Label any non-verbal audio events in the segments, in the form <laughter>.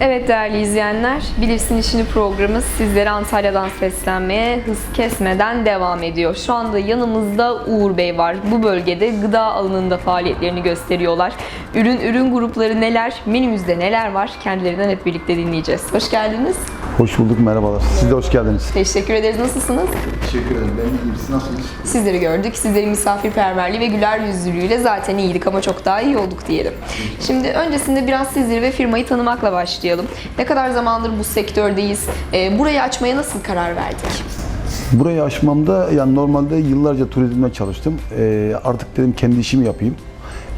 Evet değerli izleyenler, Bilirsin İşini programımız sizlere Antalya'dan seslenmeye hız kesmeden devam ediyor. Şu anda yanımızda Uğur Bey var. Bu bölgede gıda alanında faaliyetlerini gösteriyorlar. Ürün ürün grupları neler, menümüzde neler var kendilerinden hep birlikte dinleyeceğiz. Hoş geldiniz. Hoş bulduk, merhabalar. Siz de hoş geldiniz. Teşekkür ederiz. Nasılsınız? Teşekkür ederim. Ben iyiyim. Siz nasılsınız? Sizleri gördük. Sizlerin misafirperverliği ve güler yüzlülüğüyle zaten iyiydik ama çok daha iyi olduk diyelim. Şimdi öncesinde biraz sizleri ve firmayı tanımakla başlayalım. Ne kadar zamandır bu sektördeyiz? Ee, Burayı açmaya nasıl karar verdik? Burayı açmamda yani normalde yıllarca turizmde çalıştım. Ee, artık dedim kendi işimi yapayım.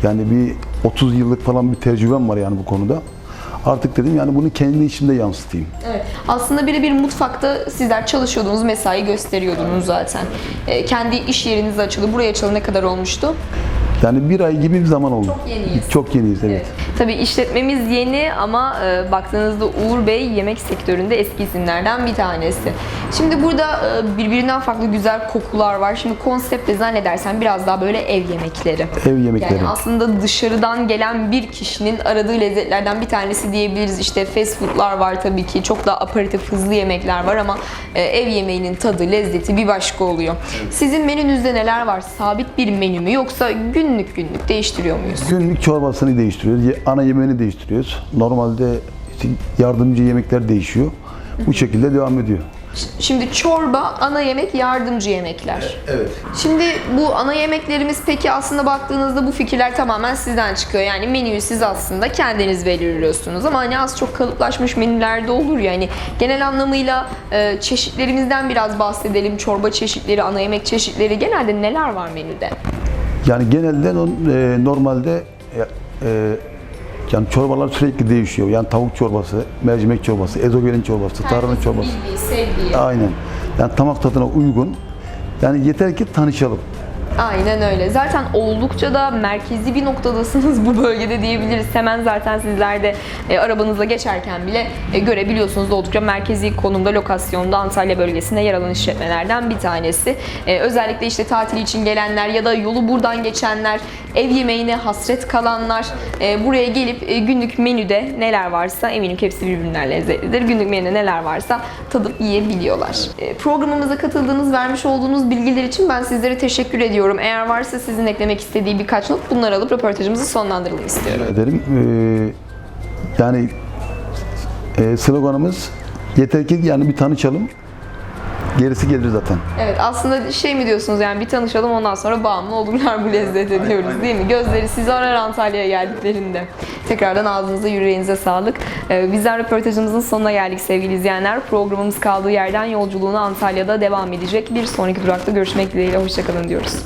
Yani bir 30 yıllık falan bir tecrübem var yani bu konuda. Artık dedim yani bunu kendi işimde yansıtayım. Evet. Aslında birebir mutfakta sizler çalışıyordunuz, mesai gösteriyordunuz zaten. Ee, kendi iş yeriniz açıldı. Buraya açılı ne kadar olmuştu? Yani bir ay gibi bir zaman oldu. Çok yeniyiz. Çok yeniyiz evet. Tabii işletmemiz yeni ama e, baktığınızda Uğur Bey yemek sektöründe eski isimlerden bir tanesi. Şimdi burada e, birbirinden farklı güzel kokular var. Şimdi konsepte zannedersen biraz daha böyle ev yemekleri. Ev yemekleri. Yani aslında dışarıdan gelen bir kişinin aradığı lezzetlerden bir tanesi diyebiliriz. İşte fast foodlar var tabii ki. Çok daha aparatif hızlı yemekler var ama e, ev yemeğinin tadı, lezzeti bir başka oluyor. Sizin menünüzde neler var? Sabit bir menü mü yoksa günlük günlük değiştiriyor muyuz? Günlük çorbasını değiştiriyoruz. Ana yemeğini değiştiriyoruz. Normalde yardımcı yemekler değişiyor. Bu şekilde devam ediyor. Şimdi çorba, ana yemek, yardımcı yemekler. Evet. Şimdi bu ana yemeklerimiz peki aslında baktığınızda bu fikirler tamamen sizden çıkıyor. Yani menüyü siz aslında kendiniz belirliyorsunuz ama hani az çok kalıplaşmış menülerde olur ya hani genel anlamıyla e, çeşitlerimizden biraz bahsedelim. Çorba çeşitleri, ana yemek çeşitleri genelde neler var menüde? Yani genelde e, normalde e, e, yani çorbalar sürekli değişiyor. Yani tavuk çorbası, mercimek çorbası, ezogelin çorbası, tarhana çorbası. Bildiği, sevdiği. Aynen. Yani tamak tadına uygun. Yani yeter ki tanışalım. Aynen öyle. Zaten oldukça da merkezi bir noktadasınız <laughs> bu bölgede diyebiliriz. Hemen zaten sizler de e, arabanızla geçerken bile e, görebiliyorsunuz. Oldukça merkezi konumda, lokasyonda Antalya bölgesinde yer alan işletmelerden bir tanesi. E, özellikle işte tatil için gelenler ya da yolu buradan geçenler, ev yemeğine hasret kalanlar e, buraya gelip e, günlük menüde neler varsa eminim ki hepsi birbirinden lezzetlidir. Günlük menüde neler varsa tadıp yiyebiliyorlar. E, programımıza katıldığınız, vermiş olduğunuz bilgiler için ben sizlere teşekkür ediyorum. Eğer varsa sizin eklemek istediği birkaç not bunları alıp röportajımızı sonlandıralım istiyorum. ederim. Ee, yani e, sloganımız yeter ki yani bir tanışalım. Gerisi gelir zaten. Evet aslında şey mi diyorsunuz yani bir tanışalım ondan sonra bağımlı olurlar bu lezzete diyoruz değil mi? Gözleri sizi arar Antalya'ya geldiklerinde. Tekrardan ağzınıza yüreğinize sağlık. Ee, bizler röportajımızın sonuna geldik sevgili izleyenler. Programımız kaldığı yerden yolculuğuna Antalya'da devam edecek. Bir sonraki durakta görüşmek dileğiyle hoşçakalın diyoruz.